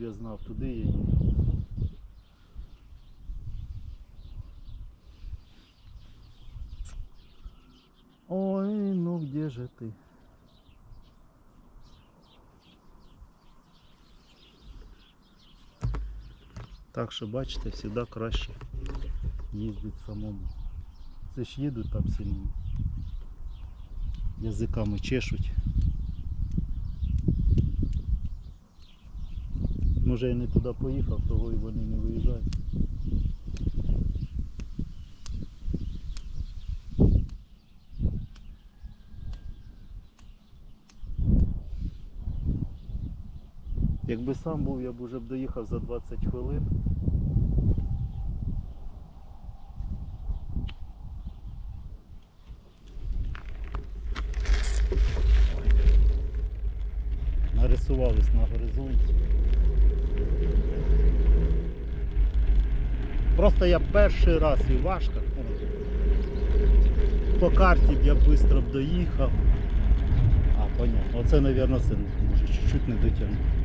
щоб я знав, туди я їду. Ой, ну где же ты? Так що бачите, завжди краще їздити самому. Це ж їдуть там сильно. Язиками чешуть. Може я не туди поїхав, того і вони не виїжджають. Якби сам був, я б уже б доїхав за 20 хвилин. Нарисувались на горизонті. Просто я перший раз і важко. По карті б я швидко б доїхав. А, понятно. Оце, мабуть, син може чуть-чуть не дотягнув.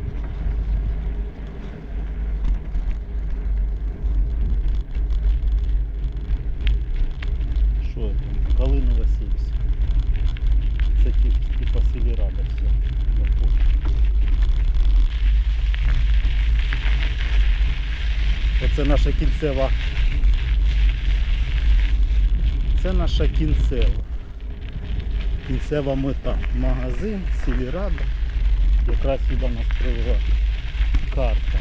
Оце наша кінцева. Це наша кінцева. Кінцева мета. Магазин, Сєвєрада. Якраз сюди нас привела карта.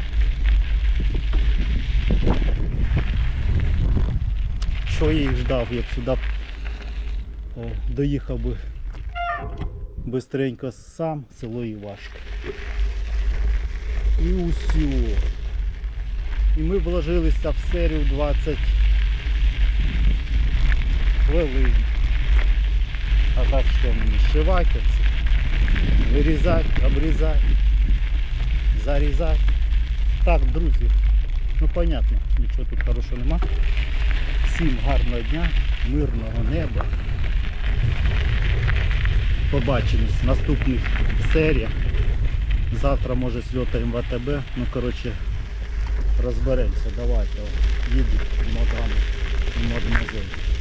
Що я їх ждав, я б сюди е, доїхав би бистренько сам, село Івашка. І усю. І ми вложилися в серію 20 хвилин. А так що мені шивати це, вирізати, обрізати, зарізати. Так, друзі, ну понятно, нічого тут хорошого нема. Всім гарного дня, мирного неба. Побачимось в наступних серіях. Завтра може сльотаємо в АТБ. Ну коротше розберемося. Давайте. Їдуть мадам і мадемуазель.